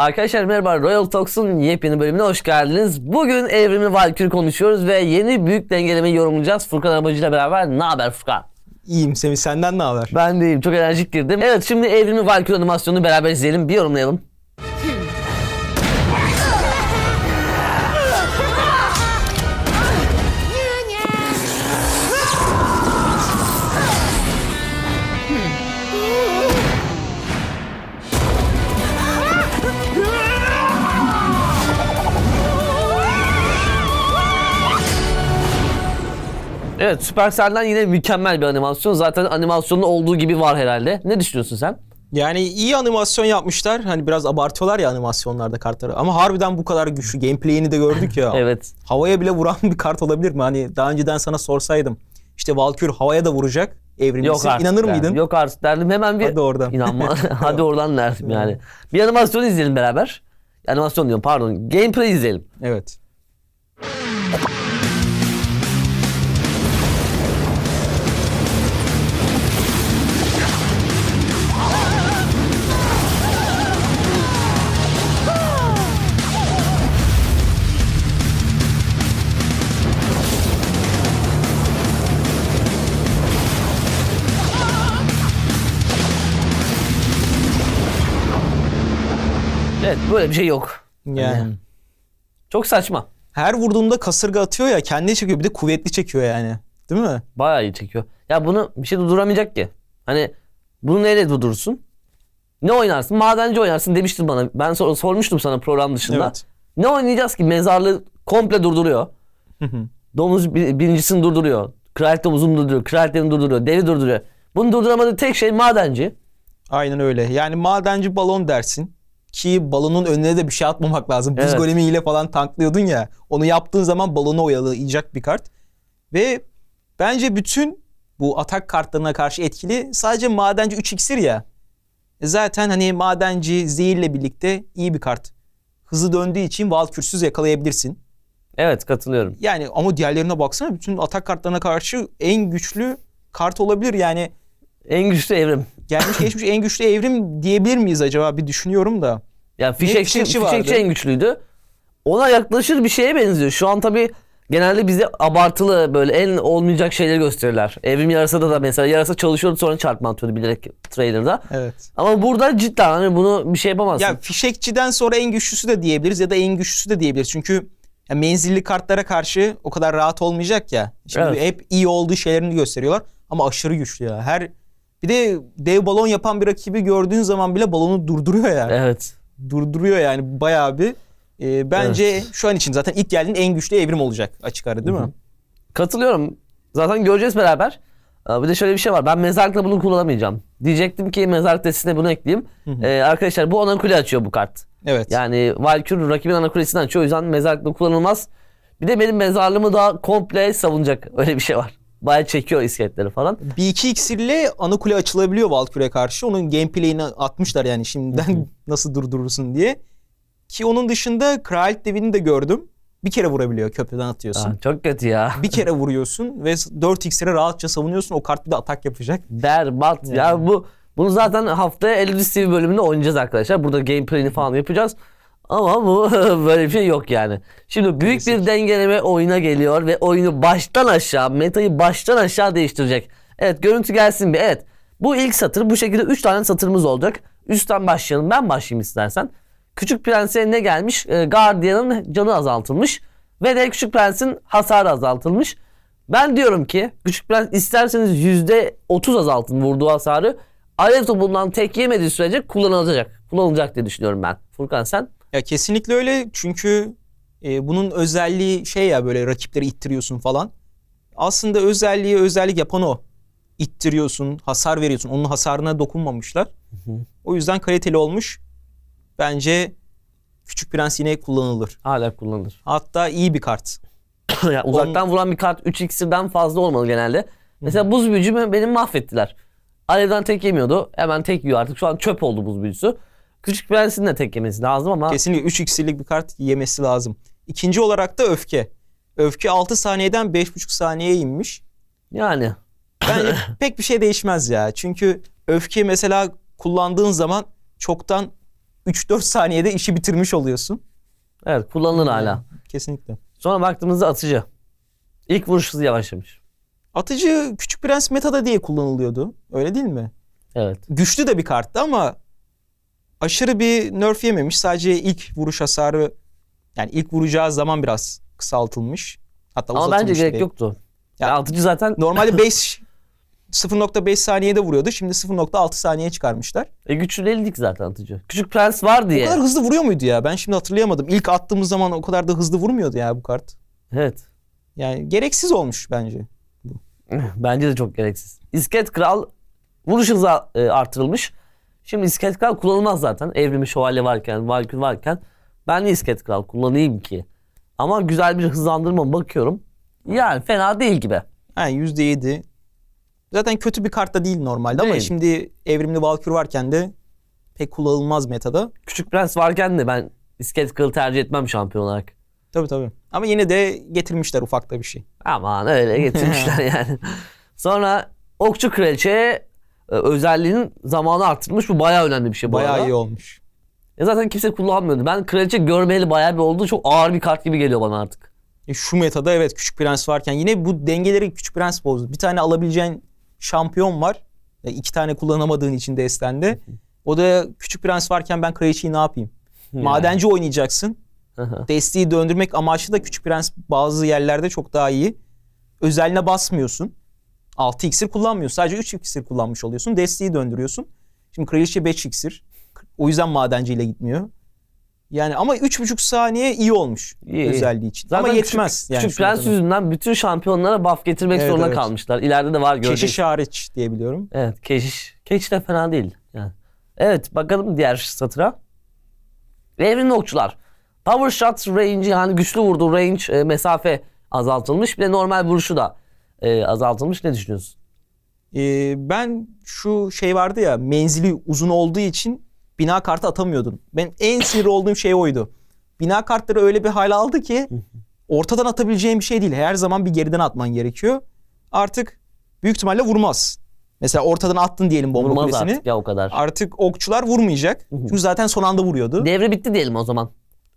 Arkadaşlar merhaba Royal Talks'un yepyeni bölümüne hoş geldiniz. Bugün Evrimli Valkyrie konuşuyoruz ve yeni büyük dengelemeyi yorumlayacağız. Furkan Arabacı ile beraber. Ne haber Furkan? İyiyim Semih senden ne haber? Ben deyim çok enerjik girdim. Evet şimdi Evrimli Valkyrie animasyonunu beraber izleyelim bir yorumlayalım. Evet Supercell'den yine mükemmel bir animasyon. Zaten animasyonun olduğu gibi var herhalde. Ne düşünüyorsun sen? Yani iyi animasyon yapmışlar. Hani biraz abartıyorlar ya animasyonlarda kartları. Ama harbiden bu kadar güçlü. Gameplay'ini de gördük ya. Evet. Havaya bile vuran bir kart olabilir mi? Hani daha önceden sana sorsaydım. İşte Valkyrie havaya da vuracak. Evrimlisi. Yok artık İnanır derdim. mıydın? Yok artık derdim. Hemen bir Hadi oradan. İnanma. Hadi oradan derdim yani. Bir animasyon izleyelim beraber. Animasyon diyorum pardon. Gameplay izleyelim. Evet. Evet böyle bir şey yok. Yani. Çok saçma. Her vurduğunda kasırga atıyor ya kendi çekiyor bir de kuvvetli çekiyor yani. Değil mi? Bayağı iyi çekiyor. Ya bunu bir şey durduramayacak ki. Hani bunu neyle durdurursun? Ne oynarsın? Madenci oynarsın demiştin bana. Ben sor- sormuştum sana program dışında. Evet. Ne oynayacağız ki? Mezarlığı komple durduruyor. Domuz bir- birincisini durduruyor. Kraliyet domuzunu durduruyor. Kraliyetlerini durduruyor. Devi durduruyor. Bunu durduramadığı tek şey madenci. Aynen öyle. Yani madenci balon dersin. Ki balonun önüne de bir şey atmamak lazım. Buz Evet. golemiyle falan tanklıyordun ya. Onu yaptığın zaman balonu oyalayacak bir kart. Ve bence bütün bu atak kartlarına karşı etkili sadece madenci 3 iksir ya. E Zaten hani madenci zehirle birlikte iyi bir kart. Hızı döndüğü için valkürsüz yakalayabilirsin. Evet katılıyorum. Yani ama diğerlerine baksana bütün atak kartlarına karşı en güçlü kart olabilir. Yani En güçlü evrim. gelmiş geçmiş en güçlü evrim diyebilir miyiz acaba bir düşünüyorum da. Ya fişekçi, fişekçi fişekçi, vardı? en güçlüydü. Ona yaklaşır bir şeye benziyor. Şu an tabii genelde bize abartılı böyle en olmayacak şeyleri gösterirler. Evrim yarasada da mesela yarasa çalışıyordu sonra çarpma atıyordu bilerek trailer'da. Evet. Ama burada cidden hani bunu bir şey yapamazsın. Ya fişekçiden sonra en güçlüsü de diyebiliriz ya da en güçlüsü de diyebiliriz. Çünkü ya menzilli kartlara karşı o kadar rahat olmayacak ya. Şimdi Evet. hep iyi olduğu şeylerini gösteriyorlar ama aşırı güçlü ya. Her bir de dev balon yapan bir rakibi gördüğün zaman bile balonu durduruyor ya. Evet. Durduruyor yani bayağı bir. Ee, bence şu an için zaten ilk geldiğin en güçlü evrim olacak açık ara değil mi? Katılıyorum. Zaten göreceğiz beraber. Ee, Bir de şöyle bir şey var. Ben mezarlıkta bunu kullanamayacağım. Diyecektim ki mezarlık testine bunu ekleyeyim. Ee, arkadaşlar bu ana kule açıyor bu kart. Evet. Yani Valkyrie rakibin ana kulesini açıyor. O yüzden mezarlıkta kullanılmaz. Bir de benim mezarlığımı daha komple savunacak. Öyle bir şey var. Baya çekiyor iskeletleri falan. Bir iki iksirle ana kule açılabiliyor Valkyrie'ye karşı. Onun gameplay'ini atmışlar yani şimdiden nasıl durdurursun diye. Ki onun dışında Kraliyet Devi'ni de gördüm. Bir kere vurabiliyor köprüden atıyorsun. Aa, çok kötü ya. Bir kere vuruyorsun ve 4 iksire rahatça savunuyorsun. O kart bir de atak yapacak. Berbat. Ya bu bunu zaten haftaya Elvis TV bölümünde oynayacağız arkadaşlar. Burada gameplay'ini falan yapacağız. Ama bu böyle bir şey yok yani. Şimdi büyük bir dengeleme oyuna geliyor ve oyunu baştan aşağı, metayı baştan aşağı değiştirecek. Evet görüntü gelsin bir. Evet. Bu ilk satır bu şekilde 3 tane satırımız olacak. Üstten başlayalım. Ben başlayayım istersen. Küçük Prens'e ne gelmiş? Ee, Guardian'ın canı azaltılmış. Ve de Küçük Prens'in hasarı azaltılmış. Ben diyorum ki Küçük Prens isterseniz %30 azaltın vurduğu hasarı. Alev topundan tek yemediği sürece kullanılacak. Kullanılacak diye düşünüyorum ben. Furkan sen? Ya kesinlikle öyle çünkü e, bunun özelliği şey ya böyle rakipleri ittiriyorsun falan. Aslında özelliği özellik yapan o. İttiriyorsun, hasar veriyorsun. Onun hasarına dokunmamışlar. O yüzden kaliteli olmuş. Bence Küçük Prens yine kullanılır. Hala kullanılır. Hatta iyi bir kart. yani uzaktan vuran bir kart 3 iksirden fazla olmalı genelde. Mesela buz büyücümü benim mahvettiler. Alevden tek yemiyordu. Hemen tek yiyor artık. Şu an çöp oldu buz büyücüsü. Küçük Prens'in de tek yemesi lazım ama Kesinlikle 3 iksirlik bir kart yemesi lazım. İkinci olarak da öfke. Öfke 6 saniyeden 5,5 saniyeye inmiş. yani Bence pek bir şey değişmez ya. Çünkü öfke mesela kullandığın zaman çoktan 3-4 saniyede işi bitirmiş oluyorsun. Evet kullanılır hala. Kesinlikle. Sonra baktığımızda atıcı. İlk vuruş hızı yavaşlamış. Atıcı Küçük Prens metada diye kullanılıyordu. Öyle değil mi? Evet. Güçlü de bir karttı ama aşırı bir nerf yememiş. Sadece ilk vuruş hasarı yani ilk vuracağı zaman biraz kısaltılmış. Hatta Ama bence gerek bile. yoktu. Ya- Ya, atıcı zaten Normalde 5 0.5 saniyede vuruyordu. Şimdi 0.6 saniyeye çıkarmışlar. e, güçlü değildik zaten atıcı. Küçük prens var O diye. kadar hızlı vuruyor muydu ya? Ben şimdi hatırlayamadım. İlk attığımız zaman o kadar da hızlı vurmuyordu ya bu kart. Evet. Yani gereksiz olmuş bence. Bence de çok gereksiz. İskelet kral vuruş hızı e, artırılmış. Şimdi iskelet kral kullanılmaz zaten. Evrimi şövalye varken, valkür varken. Ben de iskelet kral kullanayım ki. Ama güzel bir hızlandırma bakıyorum. Yani fena değil gibi. Yani %7. Zaten kötü bir kart da değil normalde ama Değil. şimdi evrimli Valkür varken de pek kullanılmaz metada. Küçük prens varken de ben iskelet kralı tercih etmem şampiyon olarak. Tabii tabii. Ama yine de getirmişler ufakta bir şey. Aman öyle getirmişler yani. Sonra okçu kraliçe özelliğinin zamanı arttırmış. Bu bayağı önemli bir şey Bayağı iyi olmuş. Ya zaten kimse kullanmıyordu. Ben kraliçe görmeyeli bayağı bir oldu. Çok ağır bir kart gibi geliyor bana artık. E şu metada evet Küçük Prens varken yine bu dengeleri Küçük Prens bozdu. Bir tane alabileceğin şampiyon var. E, iki tane kullanamadığın için destende. O da Küçük Prens varken ben kraliçeyi ne yapayım? Madenci oynayacaksın. Desteği döndürmek amaçlı da Küçük Prens bazı yerlerde çok daha iyi. Özeline basmıyorsun. 6 iksir kullanmıyorsun. Sadece 3 iksir kullanmış oluyorsun. Desteği döndürüyorsun. Şimdi Kraliçe 5 iksir. O yüzden madenciyle gitmiyor. Yani ama 3,5 saniye iyi olmuş İyi, özelliği için. Zaten ama yetmez. Küçük, yani küçük prens yüzünden bütün şampiyonlara buff getirmek Evet, zorunda evet. kalmışlar. İleride de var gördüğünüz. Keşiş hariç diye biliyorum. Evet keşiş. Keşiş de fena değil. Yani. Evet bakalım diğer satıra. Evrimli okçular. Power shot range yani güçlü vurduğu range e, mesafe azaltılmış. Bir de normal vuruşu da e, azaltılmış. Ne düşünüyorsun? Ee, ben şu şey vardı ya menzili uzun olduğu için bina kartı atamıyordun. Ben en sinir olduğum şey oydu. Bina kartları öyle bir hale aldı ki ortadan atabileceğin bir şey değil. Her zaman bir geriden atman gerekiyor. Artık büyük ihtimalle vurmaz. Mesela ortadan attın diyelim bomba Vurmaz kulesini. artık ya o kadar. Artık okçular vurmayacak. Çünkü zaten son anda vuruyordu. Devre bitti diyelim o zaman.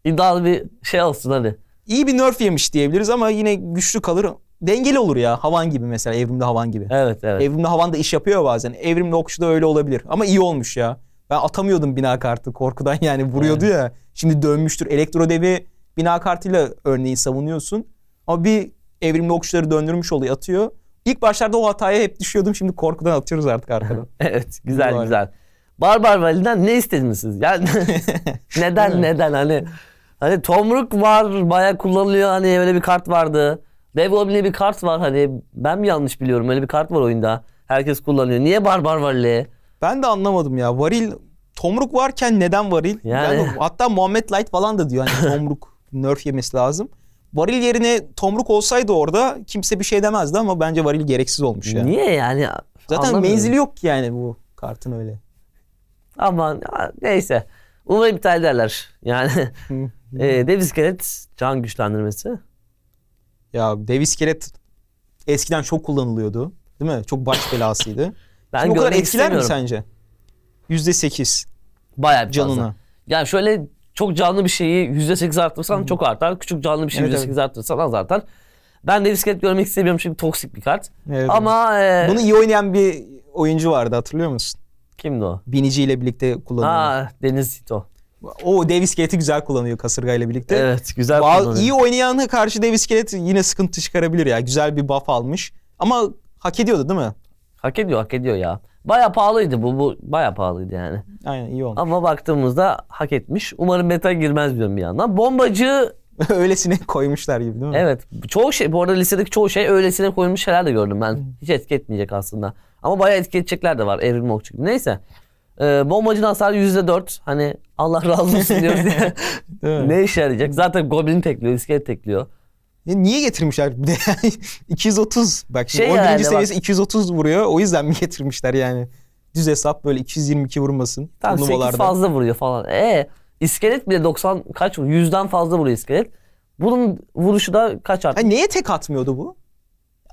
İddialı bir şey olsun hadi. İyi bir nerf yemiş diyebiliriz ama yine güçlü kalır. Dengeli olur ya. Havan gibi mesela. Evrimde havan gibi. Evet evet. Evrimli havan da iş yapıyor bazen. Evrimli okçu da öyle olabilir. Ama iyi olmuş ya. Ben atamıyordum bina kartı korkudan yani vuruyordu ya. Şimdi dönmüştür. Elektro devi bina kartıyla örneğin savunuyorsun. Ama bir evrimli okçuları döndürmüş oluyor atıyor. İlk başlarda o hataya hep düşüyordum. Şimdi korkudan atıyoruz artık arkadan. Evet güzel Var. güzel. Barbar Vali'den ne istediniz siz? Yani neden neden hani hani Tomruk var bayağı kullanılıyor hani öyle bir kart vardı. Dev Goblin'e bir kart var hani ben mi yanlış biliyorum öyle bir kart var oyunda. Herkes kullanıyor. Niye Barbar Vali? ben de anlamadım ya. Varil Tomruk varken neden varil? Yani- Yani hatta Muhammed Light falan da diyor hani Tomruk nerf yemesi lazım. Varil yerine Tomruk olsaydı orada kimse bir şey demezdi ama bence Varil gereksiz olmuş ya. Niye yani? Zaten Anlamıyorum. menzili yok ki yani bu kartın öyle. Aman neyse. Umarım iptal ederler. Yani e, dev iskelet can güçlendirmesi. Ya dev iskelet eskiden çok kullanılıyordu. Değil mi? Çok baş belasıydı. Ben Şimdi o kadar etkiler mi sence? %8 Bayağı bir fazla. canına. Yani şöyle çok canlı bir şeyi %8 arttırsan çok artar. Küçük canlı bir şeyi Evet, %8 arttırsan az artar. Ben de iskelet görmek istemiyorum çünkü toksik bir kart. Evet. Ama e, Bunu iyi oynayan bir oyuncu vardı hatırlıyor musun? kimdi o? Binici ile birlikte kullanıyor. Ha Deniz Hito. O dev iskeleti güzel kullanıyor kasırga ile birlikte. Evet güzel Bazı, kullanıyor. iyi oynayana karşı dev iskelet yine sıkıntı çıkarabilir ya. Güzel bir buff almış. Ama hak ediyordu değil mi? Hak ediyor hak ediyor ya. Baya pahalıydı bu. Bu baya pahalıydı yani. Aynen iyi olmuş. Ama baktığımızda hak etmiş. Umarım meta girmez diyorum bir yandan. Bombacı Öylesine koymuşlar gibi değil mi? evet çoğu şey bu arada listedeki çoğu şey öylesine koymuş şeyler de gördüm ben. Hiç etki etmeyecek aslında. Ama bayağı etki edecekler de var evrim okçu gibi. Neyse. Ee, bombacının hasarı %4. Hani Allah razı olsun diyoruz diye. Ne işe yarayacak? Zaten goblin tekliyor, iskelet tekliyor. Ya niye getirmişler? Bir de 230 bak şimdi Şey 11. herhalde seviyesi 230 vuruyor. O yüzden mi getirmişler yani? Düz hesap böyle 222 vurmasın Tamam 8 turnuvalarda. fazla vuruyor falan. E iskelet bile 90 kaç vuruyor? 100'den fazla vuruyor iskelet. Bunun vuruşu da kaç artık? Ha, neye tek atmıyordu bu?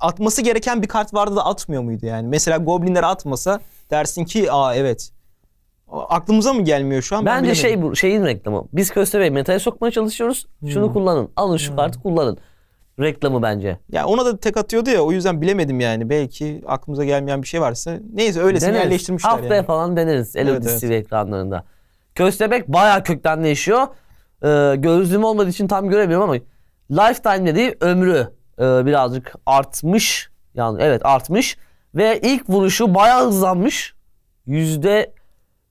Atması gereken bir kart vardı da atmıyor muydu yani? Mesela Goblinler atmasa dersin ki aa evet. Aklımıza mı gelmiyor şu an? Ben Bence bilemedim. şey bu şeyin reklamı. Biz köstebeği metaya sokmaya çalışıyoruz. Şunu Hmm. kullanın. Alın şu kartı kullanın. Reklamı bence. Ya ona da tek atıyordu ya o yüzden bilemedim yani. Belki aklımıza gelmeyen bir şey varsa. Neyse öylesine Deneriz. yerleştirmişler Haftaya yani. falan deneriz. LED Evet, TV ekranlarında. Köstebek bayağı kökten değişiyor. Ee, gözlüğüm olmadığı için tam göremiyorum ama lifetime dediği ömrü e, birazcık artmış. Yani evet artmış. Ve ilk vuruşu bayağı hızlanmış. Yüzde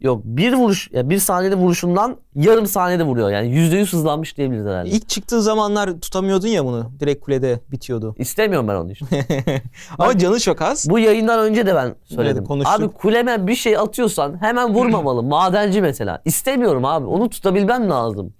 yok bir vuruş ya bir saniyede vuruşundan yarım saniyede vuruyor. Yani yüzde yüz hızlanmış diyebiliriz herhalde. İlk çıktığı zamanlar tutamıyordun ya bunu. Direkt kulede bitiyordu. İstemiyorum ben onu işte. Ama canı çok az. Bu yayından önce de ben söyledim. konuştuk. abi kuleme bir şey atıyorsan hemen vurmamalı. Madenci mesela. İstemiyorum abi. Onu tutabilmem lazım.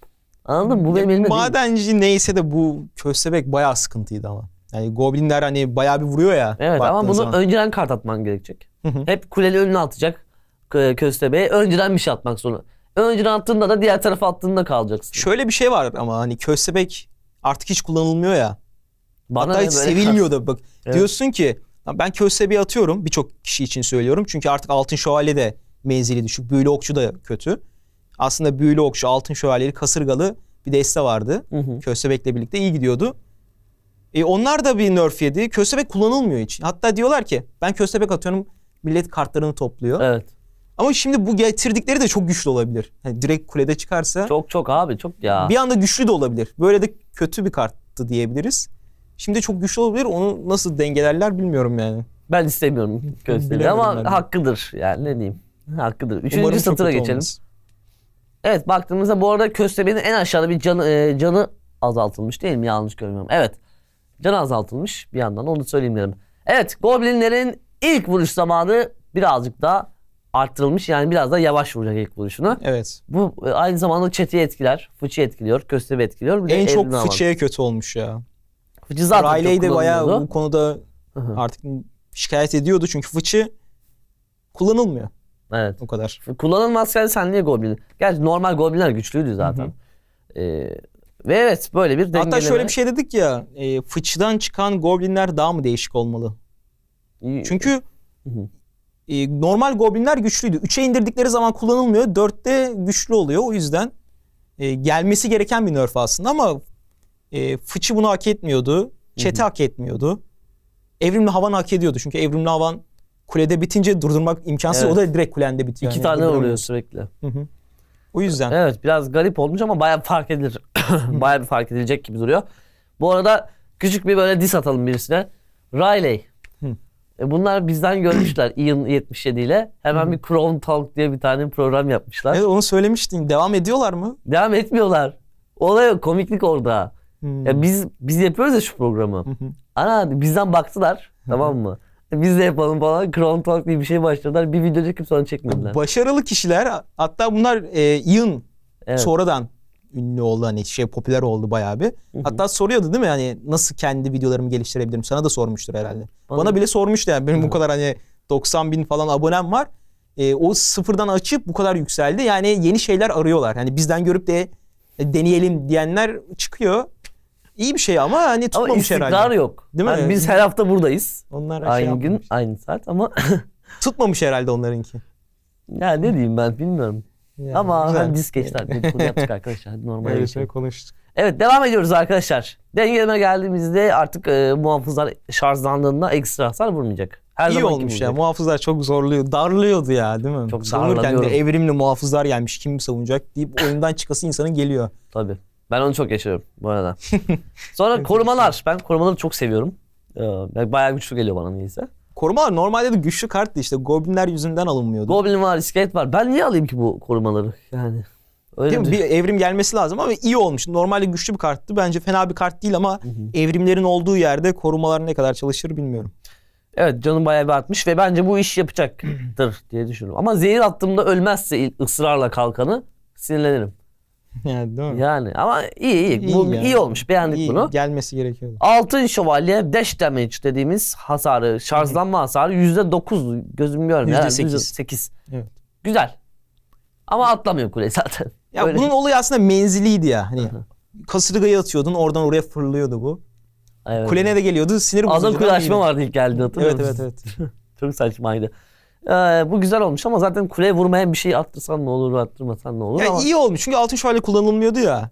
Anladın mı? Bu benim elimde değil. Madenci neyse de bu köstebek bayağı sıkıntıydı ama. Yani goblinler hani bayağı bir vuruyor ya. Evet ama bunu zaman. önceden kart atman gerekecek. Hep kuleli önüne atacak köstebeğe. Önceden bir şey atmak zorunda. Önceden attığında da diğer tarafa attığında kalacaksın. Şöyle bir şey var ama hani köstebek artık hiç kullanılmıyor ya. Bana Hatta hiç sevilmiyor da bak. Evet. Diyorsun ki "Ya ben köstebeği atıyorum birçok kişi için söylüyorum. Çünkü artık altın şövalye de menzili düşük. Büyülü okçu da kötü. Aslında büyülü okçu, altın şövalyeli, kasırgalı bir deste vardı. Hı hı. Köstebek'le birlikte iyi gidiyordu. E onlar da bir nerf yedi. Köstebek kullanılmıyor hiç. Hatta diyorlar ki ben köstebek atıyorum millet kartlarını topluyor. Evet. Ama şimdi bu getirdikleri de çok güçlü olabilir. Yani direkt kulede çıkarsa Çok çok abi çok ya. bir anda güçlü de olabilir. Böyle de kötü bir karttı diyebiliriz. Şimdi çok güçlü olabilir. Onu nasıl dengelerler bilmiyorum yani. Ben istemiyorum Bilemedim ama ben de. hakkıdır yani ne diyeyim. Hakkıdır. Üçüncü Umarım çok satıra kötü geçelim. olmaz. Evet baktığımızda bu arada köstebeğin en aşağıda bir canı, e, canı azaltılmış değil mi? Yanlış görmüyorum. Evet. Canı azaltılmış bir yandan onu söyleyeyim dedim. Evet Goblinlerin ilk vuruş zamanı birazcık daha arttırılmış. Yani biraz da yavaş vuracak ilk vuruşunu. Evet. Bu e, aynı zamanda chat'i etkiler. Fıçı etkiliyor. Köstebeği etkiliyor. Bir En çok fıçıya kötü olmuş ya. Fıçı zaten Riley de bayağı bu konuda Hı hı. artık şikayet ediyordu. Çünkü fıçı kullanılmıyor Evet. o kadar. Kullanılmazken sen niye Goblin? Gerçi normal Goblinler güçlüydü zaten. Ee, ve evet böyle bir dengeleme. Hatta şöyle bir şey dedik ya. E, fıçıdan çıkan goblinler daha mı değişik olmalı? Çünkü Hı hı. E, normal goblinler güçlüydü. 3'e indirdikleri zaman kullanılmıyor. 4'te güçlü oluyor. O yüzden e, gelmesi gereken bir nerf aslında ama e, fıçı bunu hak etmiyordu. Chat'i hak etmiyordu. Evrimli havan hak ediyordu. Çünkü evrimli havan kulede bitince durdurmak imkansız. Evet. O da direkt kulende bitiyor. İki Yani tane durduramıyorsun. sürekli. Hı hı. O yüzden. Evet biraz garip olmuş ama bayağı fark edilir. bayağı bir fark edilecek gibi duruyor. Bu arada küçük bir böyle diss atalım birisine. Riley. E bunlar bizden görmüşler Ian 77 ile. Hemen bir Chrome Talk diye bir tane program yapmışlar. Evet onu söylemiştin. Devam ediyorlar mı? Devam etmiyorlar. Olay komiklik orada. Hmm. Ya biz biz yapıyoruz ya şu programı. Ana bizden baktılar tamam mı? Biz de yapalım falan. Chrome Talk diye bir şey başladılar. Bir video çekip sonra çekmediler. Başarılı kişiler hatta bunlar e, Ian Evet. sonradan ünlü oldu hani şey popüler oldu bayağı bir. Hatta soruyordu değil mi hani nasıl kendi videolarımı geliştirebilirim? Sana da sormuştur herhalde. Bana- Bana, bile sormuştu yani benim bu kadar hani 90 bin falan abonem var. E, o sıfırdan açıp bu kadar yükseldi. Yani yeni şeyler arıyorlar. Hani bizden görüp de e, deneyelim diyenler çıkıyor. İyi bir şey ama hani Ama tutmamış istikrar herhalde. yok. Değil mi? Yani biz her hafta buradayız. Onlar şey Aynı gün, yapmamış. aynı saat ama Tutmamış herhalde onlarınki. ya ne diyeyim ben bilmiyorum. Yani ama güzel. hadi disk geçti. Hadi dedikodu yaptık arkadaşlar. Hadi normale Öyle şey konuştuk. Evet devam ediyoruz arkadaşlar. Dengeleme geldiğimizde artık e, muhafızlar şarjlandığında ekstra hasar vurmayacak. Her İyi olmuş gibi ya. vuracak. Muhafızlar çok zorluyor. Darlıyordu ya değil mi? Çok Savunurken de evrimli muhafızlar gelmiş. Kim savunacak deyip oyundan çıkası insanın geliyor. Tabii. Ben onu çok yaşıyorum bu arada. Sonra korumalar. Ben korumaları çok seviyorum. Ee, bayağı güçlü geliyor bana neyse. Korumalar normalde de güçlü karttı işte. Goblinler yüzünden alınmıyordu. Goblin var, iskelet var. Ben niye alayım ki bu korumaları? Yani öyle Değil mi? bir... Evrim gelmesi lazım ama iyi olmuş. Normalde güçlü bir karttı. Bence fena bir kart değil ama evrimlerin olduğu yerde korumalar ne kadar çalışır bilmiyorum. Evet canım bayağı bir artmış ve bence bu iş yapacaktır diye düşünüyorum. Ama zehir attığımda ölmezse ısrarla kalkanı sinirlenirim. Yani değil mi? Yani ama iyi iyi. İyi bu yani. iyi olmuş. Beğendik İyi, bunu. Gelmesi gerekiyordu. Altın şövalye dash damage dediğimiz hasarı, şarjlanma hasarı %9 gözüm görmüyor. Herhalde %8. %8. Evet. Güzel. Ama atlamıyor kule zaten. Ya Öyle. bunun olayı aslında menziliydi ya. Hani kasırgayı atıyordun oradan oraya fırlıyordu bu. Evet. Kulene de geliyordu sinir bozucu. Azın kule açma vardı ilk geldi hatırlıyor Evet evet musun? evet. Çok saçmaydı. Ee, bu güzel olmuş ama zaten kuleye vurmayan bir şey attırsan ne olur, attırmasan ne olur Ya ama. iyi olmuş çünkü altın şövalye kullanılmıyordu ya.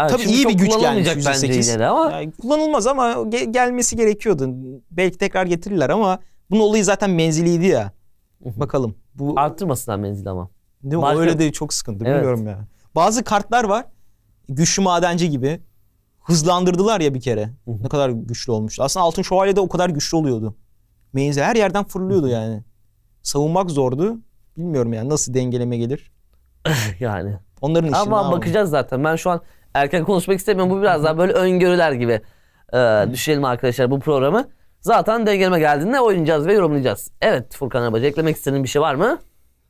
Evet, Tabii iyi bir güç gelmiş bence %8. yine de ama Yani kullanılmaz ama ge- gelmesi gerekiyordu. Belki tekrar getirirler ama bunun olayı zaten menziliydi ya. Bakalım. Bu arttırmasınlar menzili ama. ne, o marka- öyle de çok sıkıntı Evet. bilmiyorum ya. Bazı kartlar var. Güçlü madenci gibi. Hızlandırdılar ya bir kere. Ne kadar güçlü olmuştu. Aslında altın şövalye de o kadar güçlü oluyordu. Menzil her yerden fırlıyordu yani. Savunmak zordu. Bilmiyorum yani nasıl dengeleme gelir. yani. Onların işi. Ama bakacağız zaten. Ben şu an erken konuşmak istemiyorum. Bu biraz daha böyle öngörüler gibi. Ee, düşelim arkadaşlar bu programı. Zaten dengeleme geldiğinde oynayacağız ve yorumlayacağız. Evet Furkan Arabacı eklemek istediğin bir şey var mı?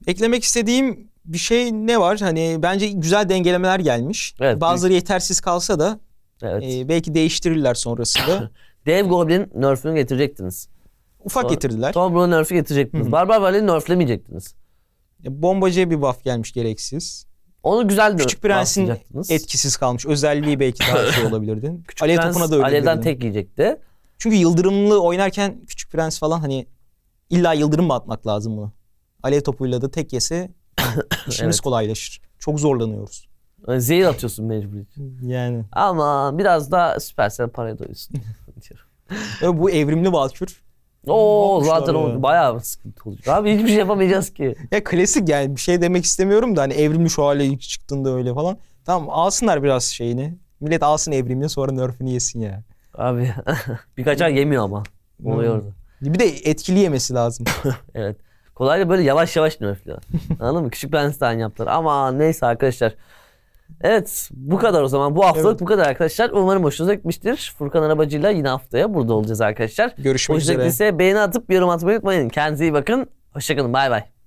Eklemek istediğim bir şey ne var? Hani bence güzel dengelemeler gelmiş. Evet, Bazıları yetersiz kalsa da Evet. e, belki değiştirirler sonrasında. Dev Goblin nerf'ünü getirecektiniz. Ufak Sonra- getirdiler. Tombrow'un nerf'ü getirecektiniz. Barbar Valley'i nerf'lemeyecektiniz. E, Bombacıya bir buff gelmiş gereksiz. Onu güzel Küçük Prens'in etkisiz kalmış. Özelliği belki daha şey olabilirdi. Küçük Alev Prens topuna da öyle alevden tek yiyecekti. Çünkü yıldırımlı oynarken Küçük Prens falan hani illa yıldırım mı atmak lazım bunu? Alev topuyla da tek yese işimiz Evet. kolaylaşır. Çok zorlanıyoruz. Yani Zehir atıyorsun mecbur. Yani. Ama biraz da Supercell paraya doyuyorsun. bu evrimli Valkür. Oo zaten o ya? bayağı sıkıntı olacak. Abi hiçbir şey yapamayacağız ki. Ya klasik yani bir şey demek istemiyorum da hani evrimli şu hale ilk çıktığında öyle falan. Tamam alsınlar biraz şeyini. Millet alsın evrimini sonra nerfini yesin ya. Abi birkaç ay yemiyor ama. Oluyor orada. Bir de etkili yemesi lazım. Evet. Kolayca böyle yavaş yavaş nerfliyor. Anladın mı? Küçük Prens'ten yaptılar. Ama neyse arkadaşlar. Evet bu kadar o zaman. Bu haftalık Evet. bu kadar arkadaşlar. Umarım hoşunuza gitmiştir. Furkan Arabacı'yla yine haftaya burada olacağız arkadaşlar. Görüşmek Hoşunuza üzere. gittiyse beğeni atıp yorum atmayı unutmayın. Kendinize iyi bakın. Hoşçakalın. Bay bay.